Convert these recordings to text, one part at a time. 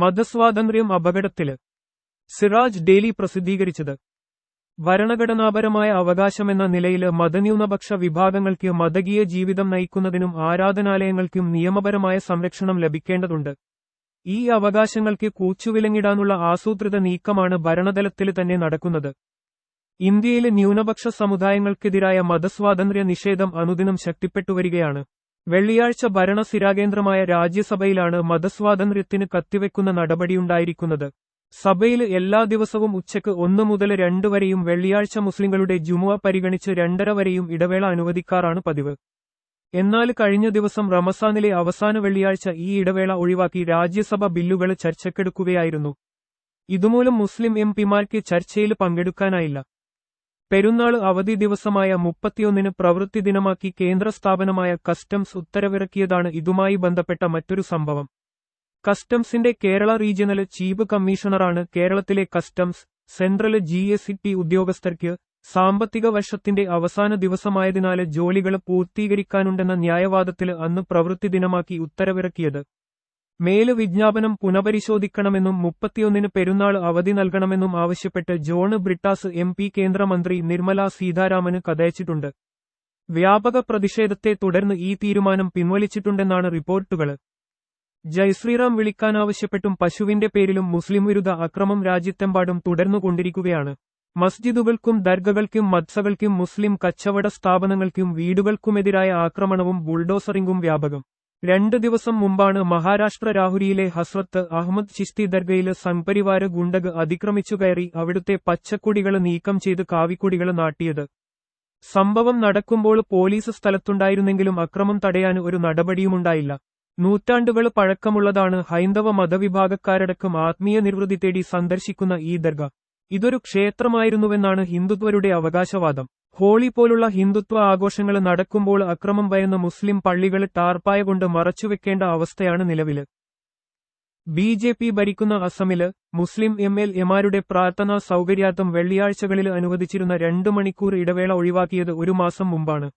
മതസ്വാതന്ത്ര്യം അപകടത്തിൽ സിറാജ് ഡെയിലി പ്രസിദ്ധീകരിച്ചത്. ഭരണഘടനാപരമായ അവകാശമെന്ന നിലയിൽ മതന്യൂനപക്ഷ വിഭാഗങ്ങൾക്ക് മതകീയ ജീവിതം നയിക്കുന്നതിനും ആരാധനാലയങ്ങൾക്കും നിയമപരമായ സംരക്ഷണം ലഭിക്കേണ്ടതുണ്ട്. ഈ അവകാശങ്ങൾക്ക് കൂച്ചുവിലങ്ങിടാനുള്ള ആസൂത്രിത നീക്കമാണ് ഭരണതലത്തിൽ തന്നെ നടക്കുന്നത്. ഇന്ത്യയിലെ ന്യൂനപക്ഷ സമുദായങ്ങൾക്കെതിരായ മതസ്വാതന്ത്ര്യ നിഷേധം അനുദിനം ശക്തിപ്പെട്ടുവരികയാണ്. വെള്ളിയാഴ്ച ഭരണസിരാകേന്ദ്രമായ രാജ്യസഭയിലാണ് മതസ്വാതന്ത്ര്യത്തിന് കത്തിവെക്കുന്ന നടപടിയുണ്ടായിരിക്കുന്നത്. സഭയിൽ എല്ലാ ദിവസവും ഉച്ചയ്ക്ക് ഒന്നു മുതൽ രണ്ട് വരെയും വെള്ളിയാഴ്ച മുസ്ലിങ്ങളുടെ ജുമുഅ പരിഗണിച്ച് രണ്ടര വരെയും ഇടവേള അനുവദിക്കാറാണ് പതിവ്. എന്നാൽ കഴിഞ്ഞ ദിവസം റമസാനിലെ അവസാന വെള്ളിയാഴ്ച ഈ ഇടവേള ഒഴിവാക്കി രാജ്യസഭ ബില്ലുകൾ ചർച്ചയ്ക്കെടുക്കുകയായിരുന്നു. ഇതുമൂലം മുസ്ലിം എം പിമാർക്ക് ചർച്ചയിൽ പങ്കെടുക്കാനായില്ല. പെരുന്നാൾ അവധി ദിവസമായ മുപ്പത്തിയൊന്നിന് പ്രവൃത്തി ദിനമാക്കി കേന്ദ്ര സ്ഥാപനമായ കസ്റ്റംസ് ഉത്തരവിറക്കിയതാണ് ഇതുമായി ബന്ധപ്പെട്ട മറ്റൊരു സംഭവം. കസ്റ്റംസിന്റെ കേരള റീജിയണൽ ചീഫ് കമ്മീഷണറാണ് കേരളത്തിലെ customs central G S T ഉദ്യോഗസ്ഥർക്ക് സാമ്പത്തിക വർഷത്തിന്റെ അവസാന ദിവസമായതിനാൽ ജോലികൾ പൂർത്തീകരിക്കാനുണ്ടെന്ന ന്യായവാദത്തിൽ അന്ന് പ്രവൃത്തി ദിനമാക്കി ഉത്തരവിറക്കിയത്. മേൽ വിജ്ഞാപനം പുനഃപരിശോധിക്കണമെന്നും മുപ്പത്തിയൊന്നിന് പെരുന്നാൾ അവധി നൽകണമെന്നും ആവശ്യപ്പെട്ട് ജോണ് ബ്രിട്ടാസ് എം പി കേന്ദ്രമന്ത്രി നിർമ്മല സീതാരാമന് കഥയച്ചിട്ടുണ്ട് വ്യാപക പ്രതിഷേധത്തെ തുടർന്ന് ഈ തീരുമാനം പിൻവലിച്ചിട്ടുണ്ടെന്നാണ് റിപ്പോർട്ടുകൾ ജയ്ശ്രീറാം വിളിക്കാനാവശ്യപ്പെട്ടും പശുവിന്റെ പേരിലും മുസ്ലിം വിരുദ്ധ അക്രമം രാജ്യത്തെമ്പാടും തുടർന്നുകൊണ്ടിരിക്കുകയാണ്. മസ്ജിദുകൾക്കും ദർഗകൾക്കും മദ്സകൾക്കും മുസ്ലിം കച്ചവട സ്ഥാപനങ്ങൾക്കും വീടുകൾക്കുമെതിരായ ആക്രമണവും ബുൾഡോസറിംഗും വ്യാപകം. രണ്ട് ദിവസം മുമ്പാണ് മഹാരാഷ്ട്ര രാഹുലിയിലെ ഹസ്രത്ത് അഹമ്മദ് ചിസ്തി ദർഗയിലെ സംപരിവാര ഗുണ്ടക് അതിക്രമിച്ചു കയറി അവിടുത്തെ പച്ചക്കൊടികൾ നീക്കം ചെയ്ത് കാവിക്കൊടികൾ നാട്ടിയത്. സംഭവം നടക്കുമ്പോൾ പോലീസ് സ്ഥലത്തുണ്ടായിരുന്നെങ്കിലും അക്രമം തടയാൻ ഒരു നടപടിയുമുണ്ടായില്ല. നൂറ്റാണ്ടുകൾ പഴക്കമുള്ളതാണ് ഹൈന്ദവ മതവിഭാഗക്കാരടക്കം ആത്മീയ നിർവൃതി തേടി സന്ദർശിക്കുന്ന ഈ ദർഗ. ഇതൊരു ക്ഷേത്രമായിരുന്നുവെന്നാണ് ഹിന്ദുത്വരുടെ അവകാശവാദം. ഹോളി പോലുള്ള ഹിന്ദുത്വ ആഘോഷങ്ങൾ നടക്കുമ്പോൾ അക്രമം ഭയന്ന മുസ്ലിം പള്ളികൾ ടാർപ്പായ കൊണ്ട് മറച്ചുവെക്കേണ്ട അവസ്ഥയാണ് നിലവിൽ. ബി ജെ പി ഭരിക്കുന്ന അസമിൽ മുസ്ലിം എം എൽ എമാരുടെ പ്രാർത്ഥനാ സൗകര്യാർത്ഥം വെള്ളിയാഴ്ചകളിൽ അനുവദിച്ചിരുന്ന രണ്ടു മണിക്കൂർ ഇടവേള ഒഴിവാക്കിയത് ഒരു മാസം മുമ്പാണ്.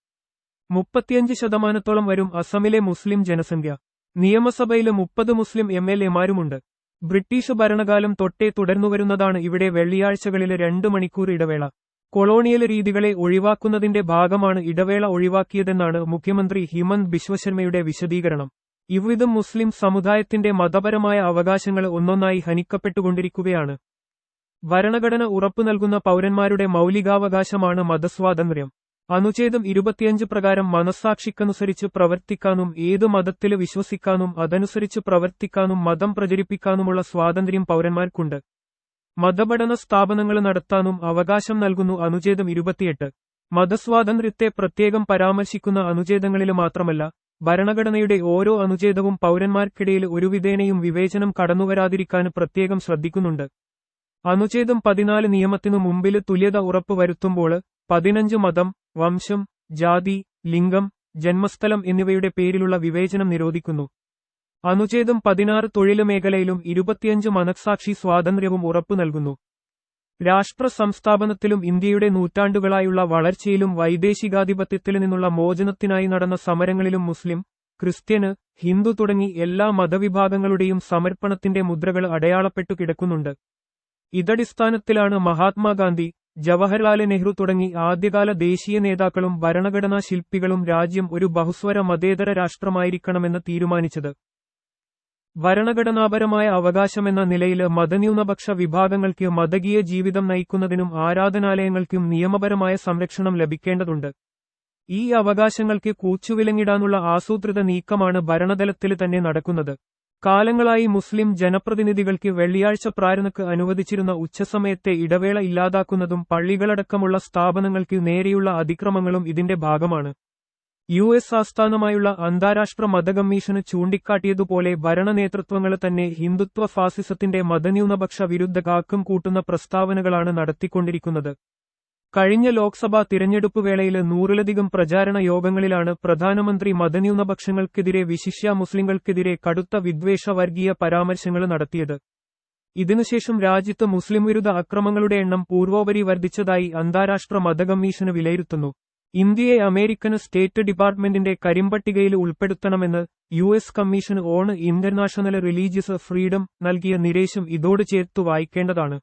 മുപ്പത്തിയഞ്ച് ശതമാനത്തോളം വരും അസമിലെ മുസ്ലിം ജനസംഖ്യ. നിയമസഭയിൽ മുപ്പത് മുസ്ലിം എം എൽ എമാരുമുണ്ട്. ബ്രിട്ടീഷ് ഭരണകാലം തൊട്ടേ തുടർന്നുവരുന്നതാണ് ഇവിടെ വെള്ളിയാഴ്ചകളിലെ രണ്ടു മണിക്കൂർ ഇടവേള. കൊളോണിയൽ രീതികളെ ഒഴിവാക്കുന്നതിന്റെ ഭാഗമാണ് ഇടവേള ഒഴിവാക്കിയതെന്നാണ് മുഖ്യമന്ത്രി ഹിമന്ത് ബിശ്വശർമ്മയുടെ വിശദീകരണം. ഇவ்விധം മുസ്ലിം സമുദായത്തിന്റെ മതപരമായ അവകാശങ്ങൾ ഒന്നൊന്നായി ഹനിക്കപ്പെട്ടുകൊണ്ടിരിക്കുകയാണ്. ഭരണഘടന ഉറപ്പു നൽകുന്ന പൗരന്മാരുടെ മൗലികാവകാശമാണ് മതസ്വാതന്ത്ര്യം. അനുച്ഛേദം ഇരുപത്തിയഞ്ച് പ്രകാരം മനസ്സാക്ഷിക്കനുസരിച്ച് പ്രവർത്തിക്കാനും ഏതു മതത്തിൽ വിശ്വസിക്കാനും അതനുസരിച്ച് പ്രവർത്തിക്കാനും മതം പ്രചരിപ്പിക്കാനുമുള്ള സ്വാതന്ത്ര്യം പൗരന്മാർക്കുണ്ട്. മതപഠന സ്ഥാപനങ്ങൾ നടത്താനും അവകാശം നൽകുന്നു. അനുച്ഛേദം ഇരുപത്തിയെട്ട്. മതസ്വാതന്ത്ര്യത്തെ പ്രത്യേകം പരാമർശിക്കുന്ന അനുച്ഛേദങ്ങളിൽ മാത്രമല്ല ഭരണഘടനയുടെ ഓരോ അനുച്ഛേദവും പൗരന്മാർക്കിടയിൽ ഒരു വിധേനയും വിവേചനം കടന്നുവരാതിരിക്കാൻ പ്രത്യേകം ശ്രദ്ധിക്കുന്നുണ്ട്. അനുച്ഛേദം പതിനാല് നിയമത്തിനു മുമ്പിൽ തുല്യത ഉറപ്പുവരുത്തുമ്പോൾ പതിനഞ്ച് മതം വംശം ജാതി ലിംഗം ജന്മസ്ഥലം എന്നിവയുടെ പേരിലുള്ള വിവേചനം നിരോധിക്കുന്നു. അനുച്ഛേദം പതിനാറ് തൊഴിൽ മേഖലയിലും ഇരുപത്തിയഞ്ച് മനസാക്ഷി സ്വാതന്ത്ര്യവും ഉറപ്പു നൽകുന്നു. രാഷ്ട്ര സംസ്ഥാപനത്തിലും ഇന്ത്യയുടെ നൂറ്റാണ്ടുകളായുള്ള വളർച്ചയിലും വൈദേശികാധിപത്യത്തിൽ നിന്നുള്ള മോചനത്തിനായി നടന്ന സമരങ്ങളിലും മുസ്ലിം ക്രിസ്ത്യന് ഹിന്ദു തുടങ്ങി എല്ലാ മതവിഭാഗങ്ങളുടെയും സമർപ്പണത്തിന്റെ മുദ്രകൾ അടയാളപ്പെട്ടു കിടക്കുന്നുണ്ട്. ഇതടിസ്ഥാനത്തിലാണ് മഹാത്മാഗാന്ധി ജവഹർലാൽ നെഹ്റു തുടങ്ങി ആദ്യകാല ദേശീയ നേതാക്കളും ഭരണഘടനാ ശില്പികളും രാജ്യം ഒരു ബഹുസ്വര മതേതര രാഷ്ട്രമായിരിക്കണമെന്ന് തീരുമാനിച്ചത്. ഭരണഘടനാപരമായ അവകാശമെന്ന നിലയിൽ മതന്യൂനപക്ഷ വിഭാഗങ്ങൾക്ക് മതകീയ ജീവിതം നയിക്കുന്നതിനും ആരാധനാലയങ്ങൾക്കും നിയമപരമായ സംരക്ഷണം ലഭിക്കേണ്ടതുണ്ട്. ഈ അവകാശങ്ങൾക്ക് കൂച്ചുവിലങ്ങിടാനുള്ള ആസൂത്രിത നീക്കമാണ് ഭരണതലത്തിൽ തന്നെ നടക്കുന്നത്. കാലങ്ങളായി മുസ്ലിം ജനപ്രതിനിധികൾക്ക് വെള്ളിയാഴ്ച പ്രാരണക്ക് അനുവദിച്ചിരുന്ന ഉച്ചസമയത്തെ ഇടവേള ഇല്ലാതാക്കുന്നതും പള്ളികളടക്കമുള്ള സ്ഥാപനങ്ങൾക്ക് നേരെയുള്ള അതിക്രമങ്ങളും ഇതിന്റെ ഭാഗമാണ്. യു എസ് ആസ്ഥാനമായുള്ള അന്താരാഷ്ട്ര മതകമ്മീഷന് ചൂണ്ടിക്കാട്ടിയതുപോലെ ഭരണനേതൃത്വങ്ങൾ തന്നെ ഹിന്ദുത്വ ഫാസിസത്തിന്റെ മതന്യൂനപക്ഷ വിരുദ്ധ കാക്കും കൂട്ടുന്ന പ്രസ്താവനകളാണ് നടത്തിക്കൊണ്ടിരിക്കുന്നത്. കഴിഞ്ഞ ലോക്സഭാ തിരഞ്ഞെടുപ്പ് വേളയിൽ നൂറിലധികം പ്രചാരണ യോഗങ്ങളിലാണ് പ്രധാനമന്ത്രി മതന്യൂനപക്ഷങ്ങൾക്കെതിരെ വിശിഷ്യ മുസ്ലിങ്ങൾക്കെതിരെ കടുത്ത വിദ്വേഷ വർഗീയ പരാമർശങ്ങൾ നടത്തിയത്. ഇതിനുശേഷം രാജ്യത്ത് മുസ്ലിം വിരുദ്ധ അക്രമങ്ങളുടെ എണ്ണം പൂർവോപരി വർദ്ധിച്ചതായി അന്താരാഷ്ട്ര മതകമ്മീഷന് വിലയിരുത്തുന്നു. ഇന്ത്യയെ അമേരിക്കന് സ്റ്റേറ്റ് ഡിപ്പാർട്ട്മെന്റിന്റെ കരിമ്പട്ടികയിൽ ഉൾപ്പെടുത്തണമെന്ന് U S commission on international religious freedom നൽകിയ നിരേശം ഇതോട് ചേർത്ത് വായിക്കേണ്ടതാണ്.